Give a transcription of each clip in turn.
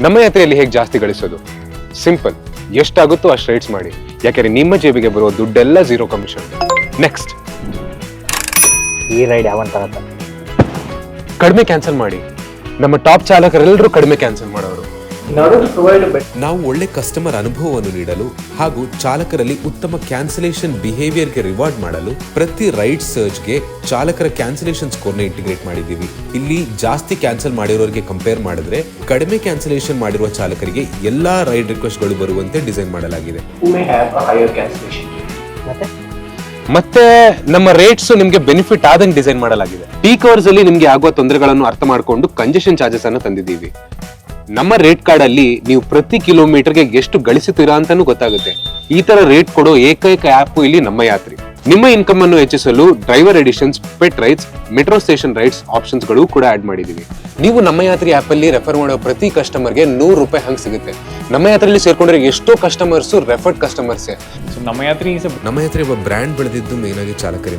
ನಮ್ಮ ಯಾತ್ರೆಯಲ್ಲಿ ಹೇಗೆ ಜಾಸ್ತಿ ಗಳಿಸೋದು? ಸಿಂಪಲ್ ಎಷ್ಟಾಗುತ್ತೋ ಅಷ್ಟು ರೈಡ್ಸ್ ಮಾಡಿ. ಯಾಕೆಂದ್ರೆ ನಿಮ್ಮ ಜೇಬಿಗೆ ಬರುವ ದುಡ್ಡೆಲ್ಲ ಝೀರೋ ಕಮಿಷನ್ ನೆಕ್ಸ್ಟ್ ಈ ರೈಡ್ ಯಾವಂತ ಕಡಿಮೆ ಕ್ಯಾನ್ಸಲ್ ಮಾಡಿ. ನಮ್ಮ ಟಾಪ್ ಚಾಲಕರೆಲ್ಲರೂ ಕಡಿಮೆ ಕ್ಯಾನ್ಸಲ್ ಮಾಡೋರು. ನಾವು ಒಳ್ಳೆ ಕಸ್ಟಮರ್ ಅನುಭವವನ್ನು ನೀಡಲು ಹಾಗೂ ಚಾಲಕರಲ್ಲಿ ಉತ್ತಮ ಕ್ಯಾನ್ಸಲೇಷನ್ ಬಿಹೇವಿಯರ್ಗೆ ರಿವಾರ್ಡ್ ಮಾಡಲು ಪ್ರತಿ ರೈಡ್ ಸರ್ಚ್ಗೆ ಚಾಲಕರ ಕ್ಯಾನ್ಸಲೇಷನ್ ಸ್ಕೋರ್ನ ಇಂಟಿಗ್ರೇಟ್ ಮಾಡಿದ್ದೀವಿ. ಇಲ್ಲಿ ಜಾಸ್ತಿ ಕ್ಯಾನ್ಸಲ್ ಮಾಡಿರೋರಿಗೆ ಕಂಪೇರ್ ಮಾಡಿದ್ರೆ ಕಡಿಮೆ ಕ್ಯಾನ್ಸಲೇಷನ್ ಮಾಡಿರುವ ಚಾಲಕರಿಗೆ ಎಲ್ಲಾ ರೈಡ್ ರಿಕ್ವೆಸ್ಟ್ಗಳು ಬರುವಂತೆ ಡಿಸೈನ್ ಮಾಡಲಾಗಿದೆ. ಮತ್ತೆ? ಮತ್ತೆ ನಮ್ಮ ರೇಟ್ಸ್ ನಿಮ್ಗೆ ಬೆನಿಫಿಟ್ ಆದಂಗೆ ಡಿಸೈನ್ ಮಾಡಲಾಗಿದೆ. ಪೀಕ್ ಅವರ್ಸ್ ಅಲ್ಲಿ ನಿಮ್ಗೆ ಆಗುವ ತೊಂದರೆಗಳನ್ನು ಅರ್ಥ ಮಾಡಿಕೊಂಡು ಕಂಜೆಷನ್ ಚಾರ್ಜಸ್ ಅನ್ನು ತಂದಿದ್ದೀವಿ. ನಮ್ಮ ರೇಟ್ ಕಾರ್ಡ್ ಅಲ್ಲಿ ನೀವು ಪ್ರತಿ ಕಿಲೋಮೀಟರ್ಗೆ ಎಷ್ಟು ಗಳಿಸುತ್ತೀರಾ ಅಂತಾನು ಗೊತ್ತಾಗುತ್ತೆ. ಈ ತರ ರೇಟ್ ಕೊಡೋ ಏಕೈಕ ಆಪ್ ಇಲ್ಲಿ ನಮ್ಮ ಯಾತ್ರಿ. ನಿಮ್ಮ ಇನ್ಕಮ್ ಅನ್ನು ಹೆಚ್ಚಿಸಲು driver additions pet rides metro station rides ಆಪ್ಷನ್ಸ್ಗಳು ಕೂಡ ಆಡ್ ಮಾಡಿದೀವಿ ನೀವು ನಮ್ಮ ಯಾತ್ರಿ ಆಪ್ ಅಲ್ಲಿ ರೆಫರ್ ಮಾಡೋ ಪ್ರತಿ ಕಸ್ಟಮರ್ಗೆ ನೂರು ರೂಪಾಯಿ ಹಂಗೆ ಸಿಗುತ್ತೆ. ನಮ್ಮ ಯಾತ್ರೆಯಲ್ಲಿ ಸೇರ್ಕೊಂಡ್ರೆ ಎಷ್ಟೋ ಕಸ್ಟಮರ್ಸ್ ರೆಫರ್ಡ್ ಕಸ್ಟಮರ್ಸೇ ಸೊ ನಮ್ಮ ಯಾತ್ರೆ ಈಸ್ ನಮ್ಮ ಯಾತ್ರೆ ಒಬ್ಬ ಬ್ರ್ಯಾಂಡ್ ಬೆಳೆದಿದ್ದು ಮೇನ್ ಆಗಿ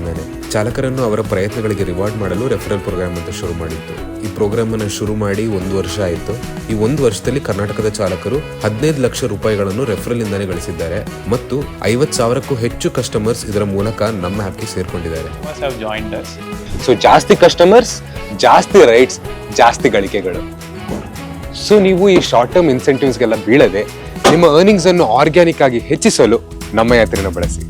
ಮೇಲೆ. ಚಾಲಕರನ್ನು ಅವರ ಪ್ರಯತ್ನಗಳಿಗೆ ರಿವಾರ್ಡ್ ಮಾಡಲು ರೆಫರಲ್ ಪ್ರೋಗ್ರಾಮ್ ಅಂತ ಶುರು ಮಾಡಿತ್ತು. ಈ ಪ್ರೋಗ್ರಾಮ್ ಅನ್ನು ಶುರು ಮಾಡಿ ಒಂದು ವರ್ಷ ಆಯಿತು. ಈ ಒಂದು ವರ್ಷದಲ್ಲಿ ಕರ್ನಾಟಕದ ಚಾಲಕರು ಹದಿನೈದು ಲಕ್ಷ ರೂಪಾಯಿಗಳನ್ನು ರೆಫರಲ್ ಇಂದಾನೆ ಗಳಿಸಿದ್ದಾರೆ. ಮತ್ತು ಐವತ್ತು ಸಾವಿರಕ್ಕೂ ಹೆಚ್ಚು ಕಸ್ಟಮರ್ಸ್ ಇದರ ಮೂಲಕ ನಮ್ಮ ಆ್ಯಪ್ಗೆ ಸೇರ್ಕೊಂಡಿದ್ದಾರೆ. ಸೊ ಜಾಸ್ತಿ ಕಸ್ಟಮರ್ಸ್ ಜಾಸ್ತಿ ರೈಟ್ಸ್ ಜಾಸ್ತಿ ಗಳಿಕೆಗಳು. ಸೊ ನೀವು ಈ ಶಾರ್ಟ್ ಟರ್ಮ್ ಇನ್ಸೆಂಟಿವ್ಸ್ಗೆಲ್ಲ ಬೀಳದೆ ನಿಮ್ಮ ಅರ್ನಿಂಗ್ಸನ್ನು ಆರ್ಗ್ಯಾನಿಕ್ ಆಗಿ ಹೆಚ್ಚಿಸಲು ನಮ್ಮ ಯಾತ್ರೆಯನ್ನು ಬಳಸಿ.